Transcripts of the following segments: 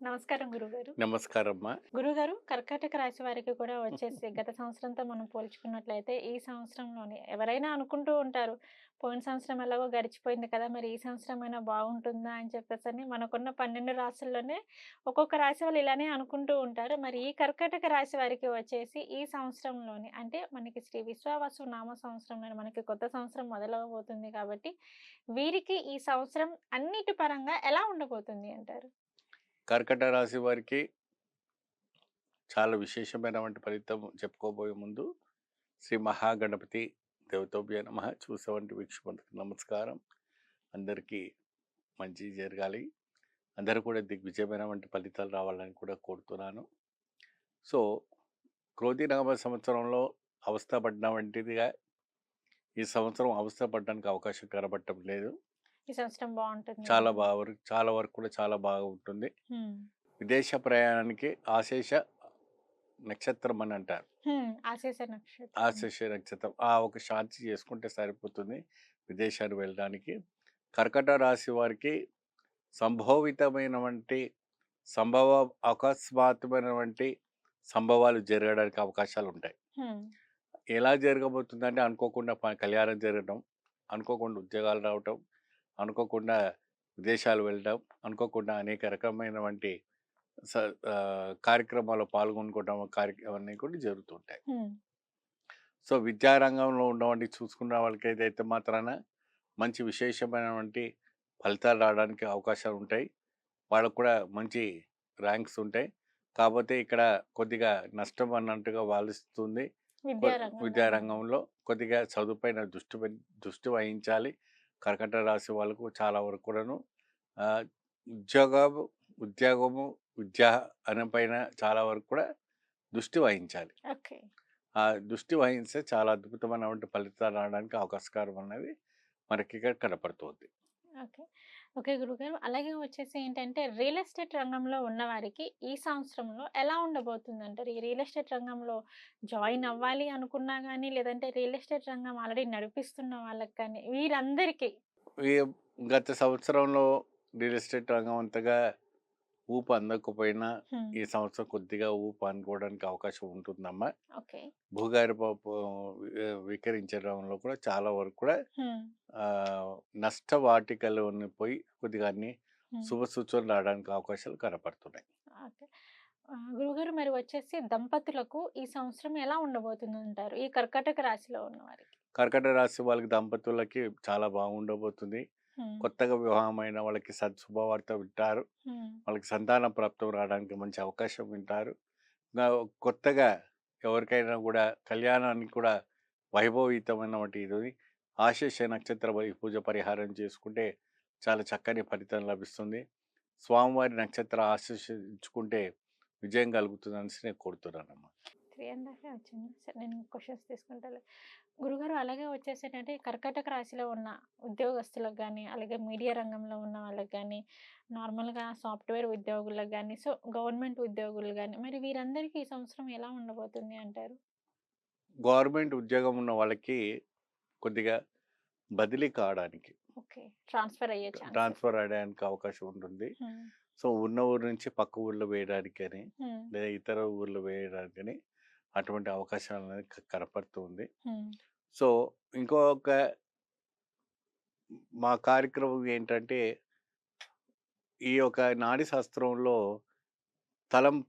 నమస్కారం గురుగారు. నమస్కారమ్మా. గురుగారు కర్కాటక రాశి వారికి కూడా వచ్చేసి గత సంవత్సరంతో మనం పోల్చుకున్నట్లయితే ఈ సంవత్సరంలోనే ఎవరైనా అనుకుంటూ ఉంటారు పోయిన సంవత్సరం ఎలాగో గడిచిపోయింది కదా మరి ఈ సంవత్సరం అయినా బాగుంటుందా అని చెప్పేసి అని మనకున్న పన్నెండు రాశుల్లోనే ఒక్కొక్క రాశి వాళ్ళు ఇలానే అనుకుంటూ ఉంటారు. మరి ఈ కర్కాటక రాశి వారికి వచ్చేసి ఈ సంవత్సరంలోనే అంటే మనకి శ్రీ విశ్వావసు నామ సంవత్సరంలోనే మనకి కొత్త సంవత్సరం మొదలవబోతుంది కాబట్టి వీరికి ఈ సంవత్సరం అన్నిటి పరంగా ఎలా ఉండబోతుంది అంటారు? కర్కట రాశి వారికి చాలా విశేషమైనటువంటి ఫలితం చెప్పుకోబోయే ముందు శ్రీ మహాగణపతి దేవతోభ్య నమ. చూసేవంటి వీక్షకులకు నమస్కారం. అందరికీ మంచి జరగాలి. అందరూ కూడా దిగ్విజయమైనటువంటి ఫలితాలు రావాలని కూడా కోరుతున్నాను. సో క్రోధినామ సంవత్సరంలో అవస్థపడిన వంటిదిగా ఈ సంవత్సరం అవస్థపడడానికి అవకాశం కనబడటం లేదు. ఈ సంవత్సరం బాగుంటుంది చాలా బాగా వరకు చాలా వరకు కూడా చాలా బాగా ఉంటుంది. విదేశ ప్రయాణానికి ఆశేష నక్షత్రం అని అంటారు. ఆశేష నక్షత్రం. ఆశేష నక్షత్రం. ఆ ఒక శాంతి చేసుకుంటే సరిపోతుంది విదేశాలు వెళ్ళడానికి. కర్కట రాశి వారికి సంభవితమైనటువంటి సంభవ అకస్మాత్తమైనటువంటి సంభవాలు జరగడానికి అవకాశాలు ఉంటాయి. ఎలా జరగబోతుందంటే అనుకోకుండా కళ్యాణం జరగడం అనుకోకుండా ఉద్యోగాలు రావటం అనుకోకుండా విదేశాలు వెళ్ళడం అనుకోకుండా అనేక రకమైనటువంటి కార్యక్రమాల్లో పాల్గొనుకోవడం కార్యక్రమాన్ని కూడా జరుగుతుంటాయి. సో విద్యారంగంలో ఉన్నవంటి చూసుకున్న వాళ్ళకి అయితే మాత్రాన మంచి విశేషమైనటువంటి ఫలితాలు రావడానికి అవకాశాలు ఉంటాయి. వాళ్ళకు కూడా మంచి ర్యాంక్స్ ఉంటాయి. కాకపోతే ఇక్కడ కొద్దిగా నష్టం అన్నట్టుగా వాదిస్తుంది కొ- విద్యారంగంలో. కొద్దిగా చదువుపైన దృష్టి దృష్టి వహించాలి. కర్కట రాశి వాళ్ళకు చాలా వరకు కూడాను. ఉద్యోగము ఉద్యోగము విద్య అనే పైన చాలా వరకు కూడా దృష్టి వహించాలి. ఆ దృష్టి వహిస్తే చాలా అద్భుతమైనటువంటి ఫలితాలు రావడానికి అవకాశం అనేది మనకి ఇక్కడ కనపడుతుంది. ఓకే. ఓకే గురుగారు అలాగే వచ్చేసి ఏంటంటే రియల్ ఎస్టేట్ రంగంలో ఉన్న వారికి ఈ సంవత్సరంలో ఎలా ఉండబోతుంది అంటారు ఈ రియల్ ఎస్టేట్ రంగంలో జాయిన్ అవ్వాలి అనుకున్నా కానీ లేదంటే రియల్ ఎస్టేట్ రంగం ఆల్రెడీ నడిపిస్తున్న వాళ్ళకి కానీ వీరందరికీ గత సంవత్సరంలో రియల్ ఎస్టేట్ రంగం అంతగా ఊపు అందకపోయినా. ఈ సంవత్సరం కొద్దిగా ఊపు అనుకోవడానికి అవకాశం ఉంటుందమ్మా. ఓకే. భూగర్భ ప- వి- వికరించడంలో కూడా చాలా వరకు కూడా నష్ట వాటికలు పోయి కొద్దిగా అన్ని. శుభ సూచనలు రావడానికి అవకాశాలు కనపడుతున్నాయి. గురుగారు మరి వచ్చేసి దంపతులకు ఈ సంవత్సరం ఎలా ఉండబోతుంది అంటారు ఈ కర్కాటక రాశిలో ఉన్న వారికి కర్కట రాశి వాళ్ళకి దంపతులకి చాలా బాగుండబోతుంది. కొత్తగా వివాహమైన వాళ్ళకి సద్ శుభవార్త వింటారు. వాళ్ళకి సంతాన ప్రాప్తం రావడానికి మంచి అవకాశం వింటారు. కొత్తగా ఎవరికైనా కూడా కళ్యాణానికి కూడా వైభవయుతమైనటువంటి ఇది. ఆశేష నక్షత్ర పూజ పరిహారం చేసుకుంటే చాలా చక్కని ఫలితం లభిస్తుంది. స్వామివారి నక్షత్ర ఆశీర్షించుకుంటే విజయం కలుగుతుంది అనేసి నేను కోరుతున్నానమ్మా. త్రీ అండ్ హాఫ్ వచ్చింది సరే నేను క్వశ్చన్స్ తీసుకుంటాను గురుగారు అలాగే వచ్చేసి ఏంటంటే కర్కాటక రాశిలో ఉన్న ఉద్యోగస్తులకు కానీ అలాగే మీడియా రంగంలో ఉన్న వాళ్ళకి కానీ నార్మల్గా సాఫ్ట్వేర్ ఉద్యోగులకు కానీ సో గవర్నమెంట్ ఉద్యోగులు కానీ మరి వీరందరికీ ఈ సంవత్సరం ఎలా ఉండబోతుంది అంటారు? గవర్నమెంట్ ఉద్యోగం ఉన్న వాళ్ళకి కొద్దిగా బదిలీ కావడానికి ఓకే. ట్రాన్స్ఫర్ అయ్యే ట్రాన్స్ఫర్ అయ్యడానికి అవకాశం ఉంటుంది. సో ఉన్న ఊరు నుంచి పక్క ఊర్లో వేయడానికి అని లేదా ఇతర ఊర్లో వేయడానికని అటువంటి అవకాశాలు అనేది క- కనపడుతుంది. సో ఇంకొక మా కార్యక్రమం ఏంటంటే ఈ యొక్క నాడి శాస్త్రంలో తలం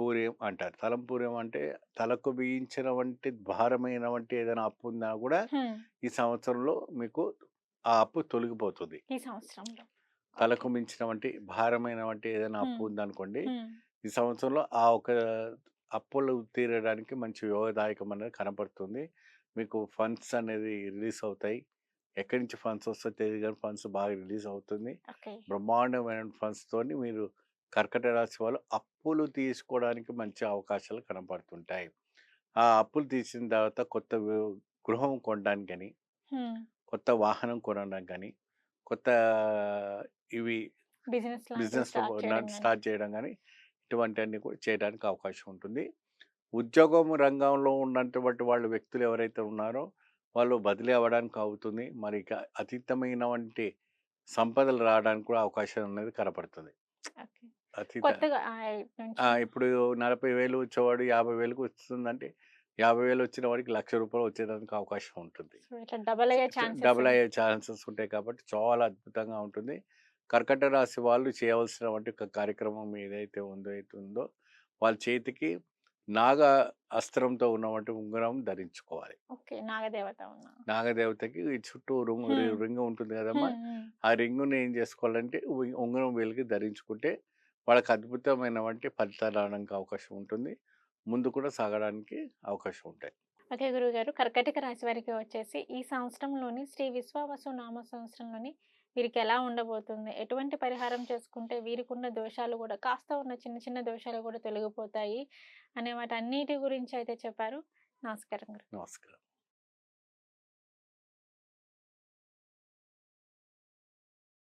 పూర్యం అంటారు. తలం పూర్యం అంటే తలకు బిగించిన వంటి భారమైన వంటి ఏదైనా అప్పు ఉన్నా కూడా ఈ సంవత్సరంలో మీకు ఆ అప్పు తొలగిపోతుంది. ఈ సంవత్సరంలో. తలకు మించిన వంటి భారమైన వంటి ఏదైనా అప్పు. ఉందనుకోండి. ఈ సంవత్సరంలో ఆ ఒక అప్పులు తీరడానికి మంచి యోగదాయకం అనేది కనపడుతుంది. మీకు ఫండ్స్ అనేది రిలీజ్ అవుతాయి. ఎక్కడి నుంచి ఫండ్స్ వస్తే తెలియదు కానీ ఫండ్స్ బాగా రిలీజ్ అవుతుంది. బ్రహ్మాండమైన ఫండ్స్ తోని మీరు కర్కట రాశి వాళ్ళు అప్పులు తీసుకోవడానికి మంచి అవకాశాలు కనపడుతుంటాయి. ఆ అప్పులు తీసిన తర్వాత కొత్త గృహం కొనడానికి కానీ. కొత్త వాహనం కొనడానికి కానీ కొత్త ఇవి బిజినెస్. స్టార్ట్ చేయడం కానీ ఇటువంటివన్నీ కూడా చేయడానికి అవకాశం ఉంటుంది. ఉద్యోగం రంగంలో ఉన్నటువంటి వాళ్ళు వ్యక్తులు ఎవరైతే ఉన్నారో వాళ్ళు బదిలీ అవ్వడానికి అవుతుంది. మరి అతీతమైనటువంటి సంపదలు రావడానికి కూడా అవకాశం అనేది కనపడుతుంది. ఇప్పుడు నలభై వేలు వచ్చేవాడు యాభై వేలకు వస్తుందంటే యాభై వేలు వచ్చిన వాడికి లక్ష రూపాయలు వచ్చేదానికి అవకాశం ఉంటుంది. డబుల్ అయ్యే ఛాన్సెస్ ఉంటాయి కాబట్టి చాలా అద్భుతంగా ఉంటుంది. కర్కట రాశి వాళ్ళు చేయవలసినటువంటి ఒక కార్యక్రమం ఏదైతే ఉందో అయితే ఉందో వాళ్ళ చేతికి నాగ అస్త్రంతో ఉన్నటువంటి ఉంగరం ధరించుకోవాలి. ఓకే. నాగదేవత ఉన్నా. నాగదేవతకి ఈ చుట్టూ రింగ్. రింగ్ ఉంటుంది కదమ్మా. ఆ రింగుని ఏం చేసుకోవాలంటే ఉంగరం వేలికి ధరించుకుంటే వాళ్ళకి అద్భుతమైనటువంటి ఫలితాలు రావడానికి అవకాశం ఉంటుంది. ముందు కూడా సాగడానికి అవకాశం ఉంటాయి. ఓకే గురువుగారు. కర్కటక రాశి వారికి వచ్చేసి ఈ సంవత్సరంలోని శ్రీ విశ్వావసు నామ సంవత్సరంలోని వీరికి ఎలా ఉండబోతుంది? ఎటువంటి పరిహారం చేసుకుంటే వీరికున్న దోషాలు కూడా కాస్త ఉన్న చిన్న చిన్న దోషాలు కూడా తొలగిపోతాయి అనే వాటి అన్నిటి గురించి అయితే చెప్పారు. నమస్కారం గురు. నమస్కారం.